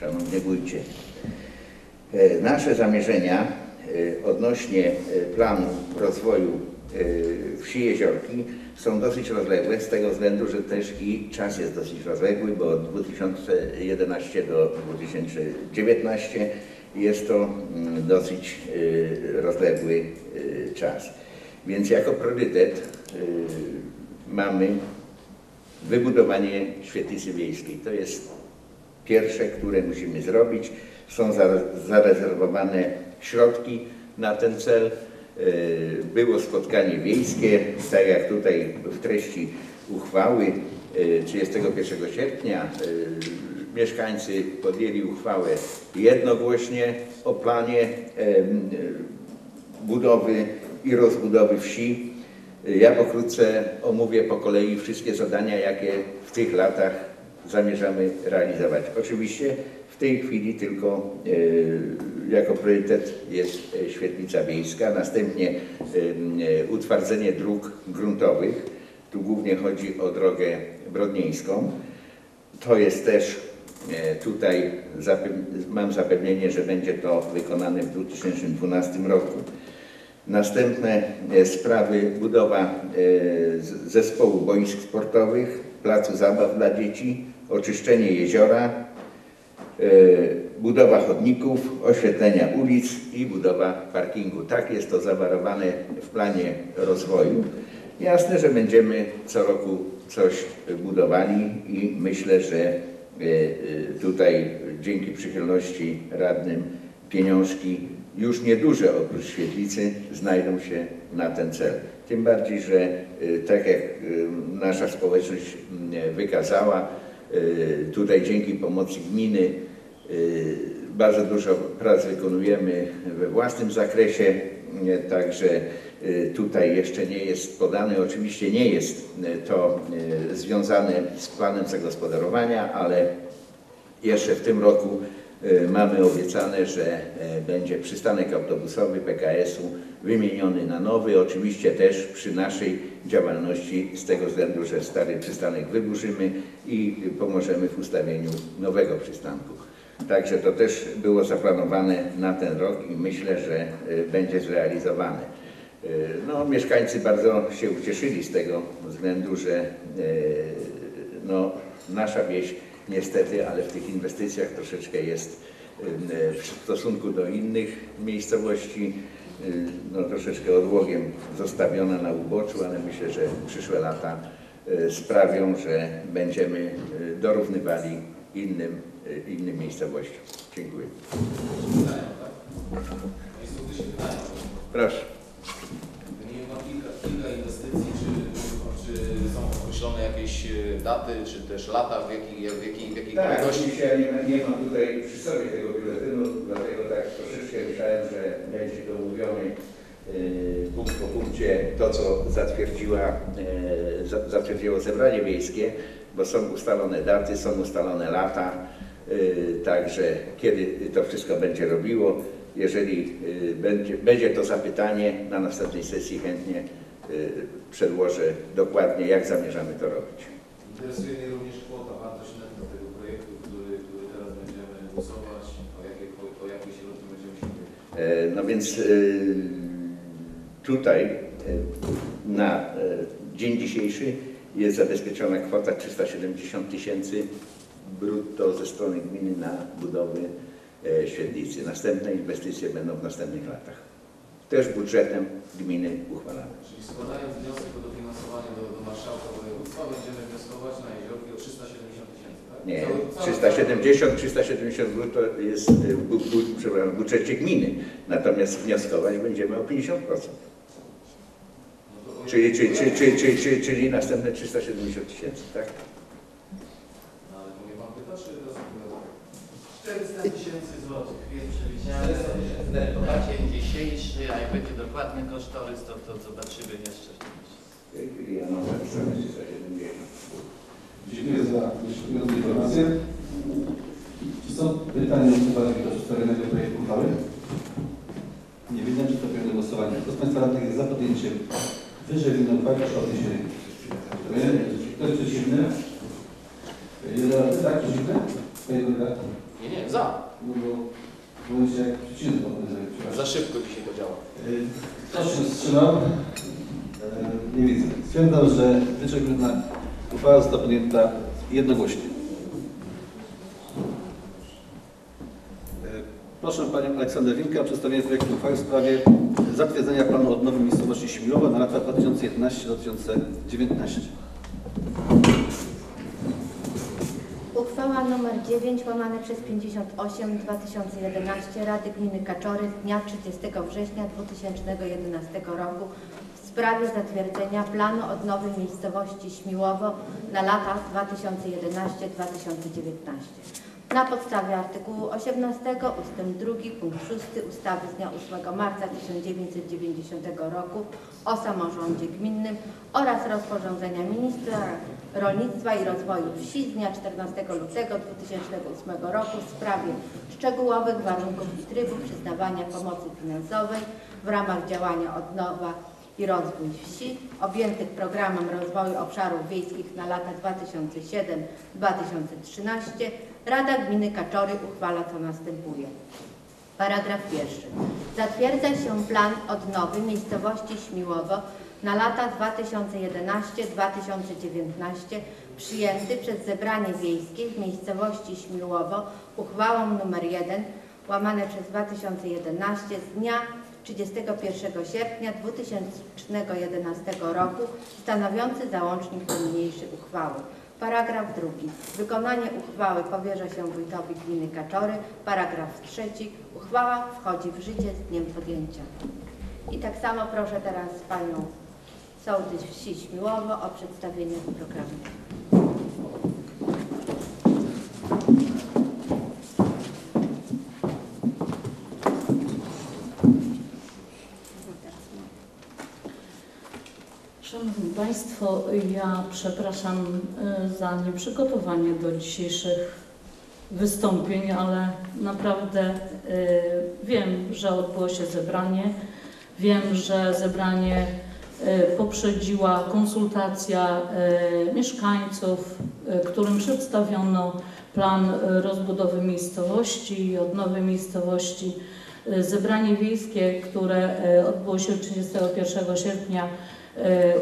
Szanowny Wójcie. E, Nasze zamierzenia e, odnośnie e, planu rozwoju wsi Jeziorki są dosyć rozległe z tego względu, że też i czas jest dosyć rozległy, bo od 2011 do 2019 jest to mm, dosyć rozległy czas. Więc jako priorytet mamy wybudowanie świetlicy wiejskiej. To jest pierwsze, które musimy zrobić. Są za- zarezerwowane środki na ten cel. Yy, Było spotkanie wiejskie, tak jak tutaj w treści uchwały yy, 31 sierpnia yy, mieszkańcy podjęli uchwałę jednogłośnie o planie budowy i rozbudowy wsi. Ja pokrótce omówię po kolei wszystkie zadania, jakie w tych latach zamierzamy realizować. Oczywiście w tej chwili tylko e, jako priorytet jest e, świetlica wiejska, następnie e, utwardzenie dróg gruntowych. Tu głównie chodzi o drogę brodnieńską. To jest też tutaj mam zapewnienie, że będzie to wykonane w 2012 roku. Następne e, sprawy budowa e, zespołu boisk sportowych, placu zabaw dla dzieci, oczyszczenie jeziora, e, budowa chodników, oświetlenia ulic i budowa parkingu. Tak jest to zawarowane w planie rozwoju. Jasne, że będziemy co roku coś budowali i myślę, że tutaj dzięki przychylności radnym pieniążki już nieduże oprócz świetlicy znajdą się na ten cel. Tym bardziej, że e, tak jak e, nasza społeczność m, wykazała, tutaj dzięki pomocy gminy bardzo dużo prac wykonujemy we własnym zakresie, także tutaj jeszcze nie jest podane, oczywiście nie jest to związane z planem zagospodarowania, ale jeszcze w tym roku mamy obiecane, że e, będzie przystanek autobusowy PKS-u wymieniony na nowy. Oczywiście też przy naszej działalności z tego względu, że stary przystanek wyburzymy i pomożemy w ustawieniu nowego przystanku. Także to też było zaplanowane na ten rok i myślę, że e, będzie zrealizowane. E, No, mieszkańcy bardzo się ucieszyli z tego względu, że e, no, nasza wieś niestety, ale w tych inwestycjach troszeczkę jest e, w stosunku do innych miejscowości no, troszeczkę odłogiem zostawiona na uboczu, ale myślę, że przyszłe lata e, sprawią, że będziemy e, dorównywali innym, innym miejscowościom. Dziękuję. Proszę. Kilka, kilka inwestycji, czy, czy określone jakieś e, daty, czy też lata, w jakiej, w jakiej, w jakiej Tak, kolejności? ja nie, nie mam tutaj przy sobie tego biuletynu, dlatego tak troszeczkę myślałem, że będzie to mówione yy, punkt po punkcie to, co zatwierdziła, za- zatwierdziło zebranie wiejskie, bo są ustalone daty, są ustalone lata, także kiedy to wszystko będzie robiło. Jeżeli będzie, będzie to zapytanie na następnej sesji chętnie przedłożę dokładnie, jak zamierzamy to robić. Interesuje mnie również kwota, wartość netto tego projektu, który, który teraz będziemy głosować, o jakie, o, o jakie środki będziemy sięgać. E, No więc e, tutaj e, na e, dzień dzisiejszy jest zabezpieczona kwota 370 tysięcy brutto ze strony gminy na budowę e, świetlicy. Następne inwestycje będą w następnych latach. Też budżetem gminy uchwalane. Czyli składając wniosek o dofinansowanie do, do marszałka województwa, będziemy wnioskować na jeziorki o 370 tysięcy, tak? Nie, Cały- cały- 370, 370 brutto jest w bu, bu, przepraszam, w budżecie gminy. Natomiast wnioskować będziemy o 50%. No to Czyli, czyli, czyli, czyli, czyli, czyli, czyli następne 370 tysięcy, tak? No, ale to mnie pan pyta, czy teraz odpowiada? 400 tysięcy złotych, wiem przewidziane netto na dzień dzisiejszy, a jak będzie dokładny kosztorys, to, to zobaczymy jeszcze. Ja mam napisane 370. Dziękuję za wyszukującą informację. Czy są pytania uwagi do przedstawionego projektu uchwały? Nie widzę, czy to pewne głosowanie. Kto z Państwa radnych jest za podjęciem wyżej wymienionej uchwały, proszę o odniesienie ręki. Dziękuję. Kto jest przeciwny? Jeden radny, tak? Przeciwny? Panie Kolega? Nie, nie, za. No bo bo się jak przeciwny potem Za szybko dzisiaj to działa. Y, Kto się wstrzymał? Y, Nie widzę. Że wyczekiwana uchwała została podjęta jednogłośnie. Y, Proszę Panią Aleksandrę Winkę o przedstawienie projektu uchwały w sprawie zatwierdzenia planu odnowy miejscowości Śmiłowa na lata 2011-2019. Uchwała nr 9 łamane przez 58 2011 Rady Gminy Kaczory z dnia 30 września 2011 roku sprawie zatwierdzenia planu odnowy miejscowości Śmiłowo na lata 2011-2019. Na podstawie artykułu 18 ust. 2 punkt 6 ustawy z dnia 8 marca 1990 roku o samorządzie gminnym oraz rozporządzenia ministra rolnictwa i rozwoju wsi z dnia 14 lutego 2008 roku w sprawie szczegółowych warunków i trybu przyznawania pomocy finansowej w ramach działania Odnowa i Rozwój Wsi objętych programem rozwoju obszarów wiejskich na lata 2007-2013 Rada Gminy Kaczory uchwala co następuje. Paragraf pierwszy. Zatwierdza się plan odnowy miejscowości Śmiłowo na lata 2011-2019 przyjęty przez zebranie wiejskie w miejscowości Śmiłowo uchwałą nr 1 łamane przez 2011 z dnia 31 sierpnia 2011 roku stanowiący załącznik do niniejszej uchwały. Paragraf drugi. Wykonanie uchwały powierza się wójtowi gminy Kaczory. Paragraf trzeci. Uchwała wchodzi w życie z dniem podjęcia. I tak samo proszę teraz Panią Sołtys Wsi Śmiłowo o przedstawienie programu. Szanowni Państwo, ja przepraszam y, za nieprzygotowanie do dzisiejszych wystąpień, ale naprawdę y, wiem, że odbyło się zebranie. Wiem, że zebranie y, poprzedziła konsultacja mieszkańców, którym przedstawiono plan rozbudowy miejscowości i odnowy miejscowości. Zebranie wiejskie, które odbyło się 31 sierpnia E,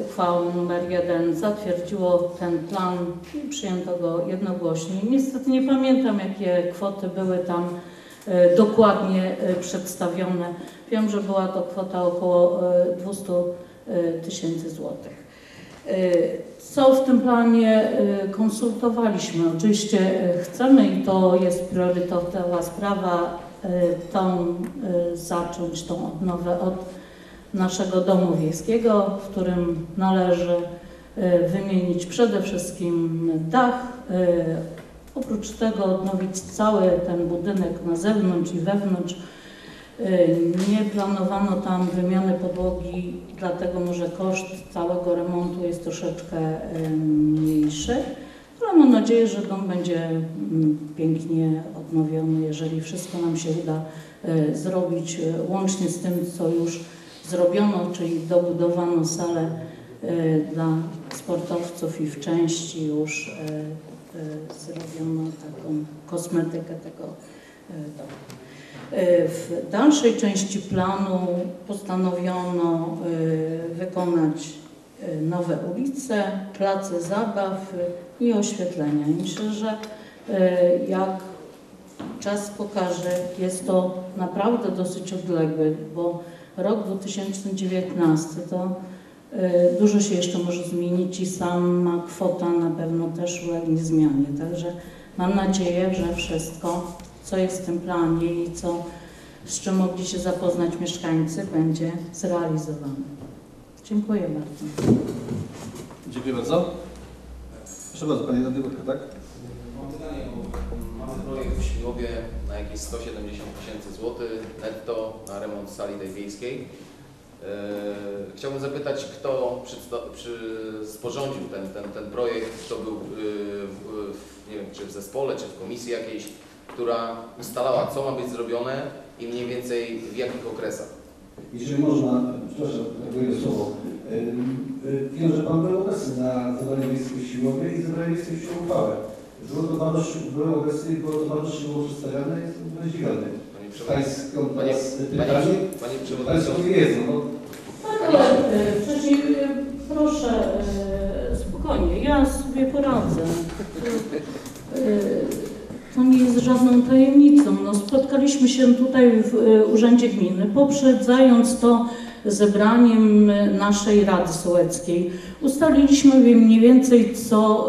uchwałą numer 1 zatwierdziło ten plan i przyjęto go jednogłośnie. Niestety nie pamiętam, jakie kwoty były tam e, dokładnie e, przedstawione. Wiem, że była to kwota około e, 200 e, tysięcy złotych. E, Co w tym planie e, konsultowaliśmy? Oczywiście e, chcemy i to jest priorytetowa sprawa, e, tą e, zacząć tą odnowę od naszego domu wiejskiego, w którym należy e, wymienić przede wszystkim dach. e, Oprócz tego odnowić cały ten budynek na zewnątrz i wewnątrz. E, Nie planowano tam wymiany podłogi, dlatego może koszt całego remontu jest troszeczkę mniejszy. Ale mam nadzieję, że dom będzie mm, pięknie odnowiony, jeżeli wszystko nam się uda zrobić, łącznie z tym, co już zrobiono, czyli dobudowano salę e, dla sportowców i w części już e, e, zrobiono taką kosmetykę tego domu. W dalszej części planu postanowiono wykonać nowe ulice, place zabaw i oświetlenia. Myślę, że jak czas pokaże, jest to naprawdę dosyć odległy, bo rok 2019 to y, dużo się jeszcze może zmienić i sama kwota na pewno też ulegnie zmianie. Także mam nadzieję, że wszystko, co jest w tym planie i co, z czym mogli się zapoznać mieszkańcy, będzie zrealizowane. Dziękuję bardzo. Dziękuję bardzo. Proszę bardzo, Panie Radny tak? W na jakieś 170 tysięcy złotych netto na remont sali tej wiejskiej. Eee, Chciałbym zapytać, kto sporządził ten, ten, ten projekt, kto był yy, w, nie wiem, czy w zespole, czy w komisji jakiejś, która ustalała, co ma być zrobione i mniej więcej w jakich okresach. Jeżeli można, przepraszam, reaguję słowo. Y, Wiem, że Pan był obecny na zebraniu wiejskim w Siłowie i zebraniu wiejskim w uchwałę. Było to bardzo, szy- było obecnie, było to bardzo szybko przedstawiane i jestem zdziwiony. Panie Przewodniczący, Pańską panie, panie, panie Państwo Przewodniczący, nie wiedzą, no Ale e, wcześniej e, proszę e, spokojnie, ja sobie poradzę. To nie jest żadną tajemnicą. No, spotkaliśmy się tutaj w e, Urzędzie Gminy, poprzedzając to zebraniem naszej Rady Sołeckiej. Ustaliliśmy mniej więcej, co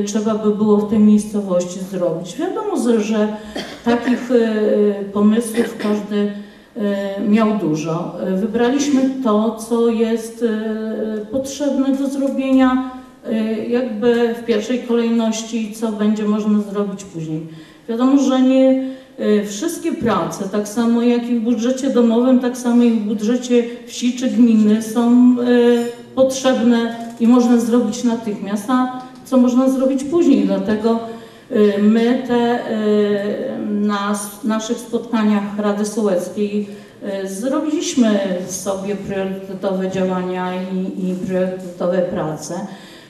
e, trzeba by było w tej miejscowości zrobić. Wiadomo, że- takich e, pomysłów każdy miał dużo. Wybraliśmy to, co jest potrzebne do zrobienia jakby w pierwszej kolejności, co będzie można zrobić później. Wiadomo, że nie e, wszystkie prace, tak samo jak i w budżecie domowym, tak samo i w budżecie wsi czy gminy są e, potrzebne i można zrobić natychmiast, a co można zrobić później. Dlatego my te na naszych spotkaniach Rady Sołeckiej zrobiliśmy sobie priorytetowe działania i, i priorytetowe prace.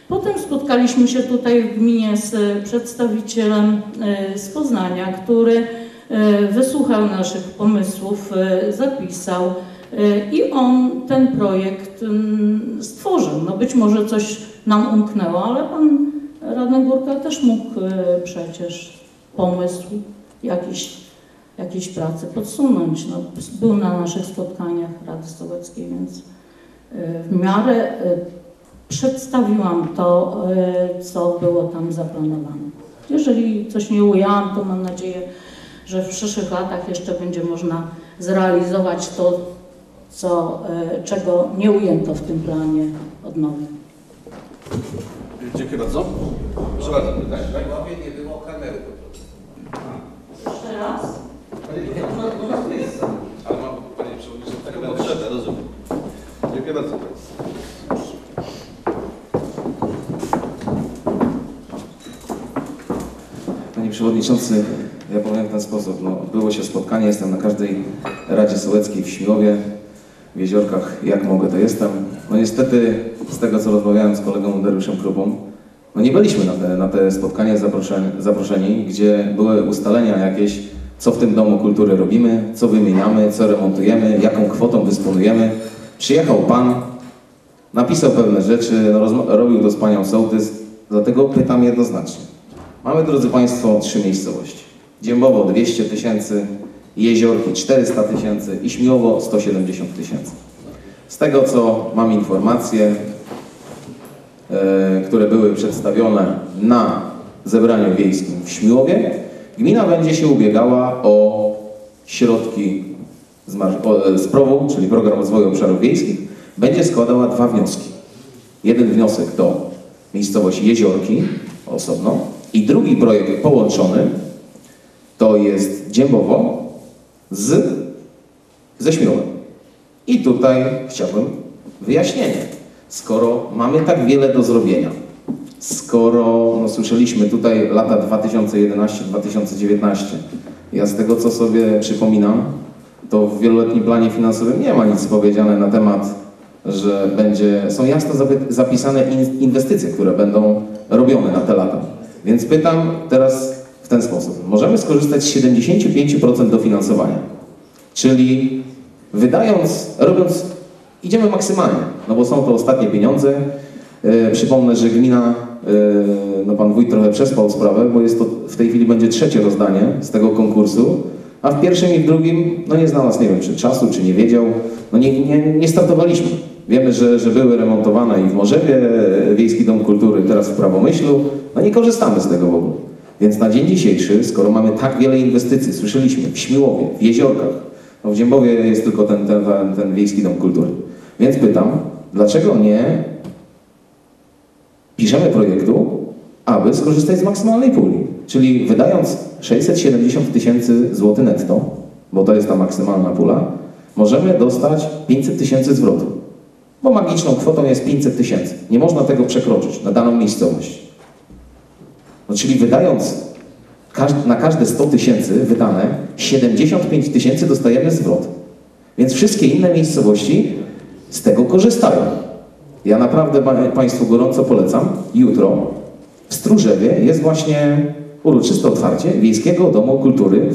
Potem spotkaliśmy się tutaj w gminie z przedstawicielem e, z Poznania, który e, wysłuchał naszych pomysłów, e, zapisał e, i on ten projekt mm, stworzył. No być może coś nam umknęło, ale pan radny Górka też mógł e, przecież pomysł jakiś, jakiejś pracy podsunąć. No, był na naszych spotkaniach Rady Sołeckiej, więc e, w miarę e, przedstawiłam to, e, co było tam zaplanowane. Jeżeli coś nie ujęłam, to mam nadzieję, że w przyszłych latach jeszcze będzie można zrealizować to, co, e, czego nie ujęto w tym planie odnowy. Dziękuję bardzo. Proszę bardzo, pytanie, tak? nie było kamery po prostu. Jeszcze raz? Ale mam, panie Przewodniczący, Taka kamerę. potrzeba, rozumiem. Dziękuję bardzo. Panie Przewodniczący, ja powiem w ten sposób. No, było się spotkanie, jestem na każdej Radzie Sołeckiej w Śmiłowie, w Jeziorkach, jak mogę to jestem. No niestety, z tego co rozmawiałem z kolegą Dariuszem Krupą, no nie byliśmy na te, na te zaproszeni, zaproszeni, gdzie były ustalenia jakieś, co w tym Domu Kultury robimy, co wymieniamy, co remontujemy, jaką kwotą dysponujemy. Przyjechał Pan, napisał pewne rzeczy, no, robił to z Panią Sołtys, dlatego pytam jednoznacznie. Mamy, drodzy Państwo, trzy miejscowości. Dziębowo 200 tysięcy, Jeziorki 400 tysięcy i Śmiłowo 170 tysięcy. Z tego, co mam informacje, e, które były przedstawione na zebraniu wiejskim w Śmiłowie, gmina będzie się ubiegała o środki z, o, e, z PROW-u, czyli Program Rozwoju Obszarów Wiejskich, będzie składała dwa wnioski. Jeden wniosek do miejscowości Jeziorki osobno i drugi projekt połączony to jest Dziębowo z, ze Śmiłowem. I tutaj chciałbym wyjaśnienie. Skoro mamy tak wiele do zrobienia, skoro no, słyszeliśmy tutaj lata 2011-2019, ja z tego co sobie przypominam, to w wieloletnim planie finansowym nie ma nic powiedziane na temat, że będzie, są jasno zapi- zapisane in- inwestycje, które będą robione na te lata. Więc pytam teraz w ten sposób. Możemy skorzystać z 75% dofinansowania, czyli wydając, robiąc, idziemy maksymalnie, no bo są to ostatnie pieniądze. E, przypomnę, że gmina, e, no pan wójt trochę przespał sprawę, bo jest to w tej chwili będzie trzecie rozdanie z tego konkursu, a w pierwszym i w drugim, no nie znalazł, nie wiem, czy czasu, czy nie wiedział, no nie, nie, nie startowaliśmy. Wiemy, że, że były remontowane i w Morzewie, e, Wiejski Dom Kultury, teraz w Prawomyślu, no nie korzystamy z tego w ogóle. Więc na dzień dzisiejszy, skoro mamy tak wiele inwestycji, słyszeliśmy w Śmiłowie, w Jeziorkach, no w Dziębowie jest tylko ten, ten, ten, ten Wiejski Dom Kultury. Więc pytam, dlaczego nie piszemy projektu, aby skorzystać z maksymalnej puli? Czyli wydając 670 tysięcy złotych netto, bo to jest ta maksymalna pula, możemy dostać 500 tysięcy zwrotu. Bo magiczną kwotą jest 500 tysięcy. Nie można tego przekroczyć na daną miejscowość. No, czyli wydając na każde 100 tysięcy wydane, 75 tysięcy dostajemy zwrot. Więc wszystkie inne miejscowości z tego korzystają. Ja naprawdę pa- Państwu gorąco polecam. Jutro w Stróżewie jest właśnie uroczyste otwarcie Wiejskiego Domu Kultury